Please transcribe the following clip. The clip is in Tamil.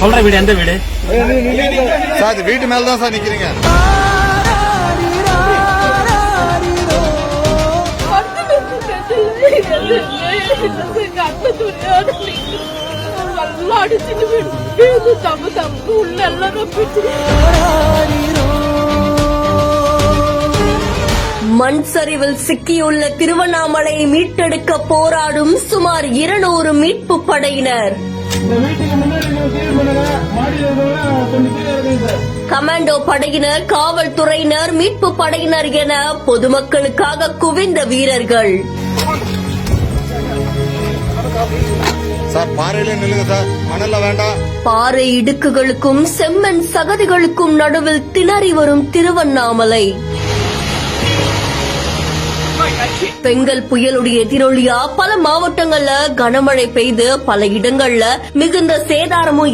சொல்ற வீடு எந்த வீடு? சார் இது வீட்டு மேல தான் சார் நிக்கிறீங்க. அடிச்சுட்டு உள்ள எல்லாரும் மண் சரிவில் சிக்கியுள்ள திருவண்ணாமலை மீட்டெடுக்க போராடும் சுமார் இருநூறு மீட்பு படையினர். கமாண்டோ படையினர் காவல்துறையினர் மீட்பு படையினர் என பொதுமக்களுக்காக குவிந்த வீரர்கள். பாறை இடுக்குகளுக்கும் செம்மண் சகதிகளுக்கும் நடுவில் திணறி வரும் திருவண்ணாமலை. பெங்கல் புயலுடைய எதிரொலியா பல மாவட்டங்கள்ல கனமழை பெய்து பல இடங்கள்ல மிகுந்த சேதாரமும்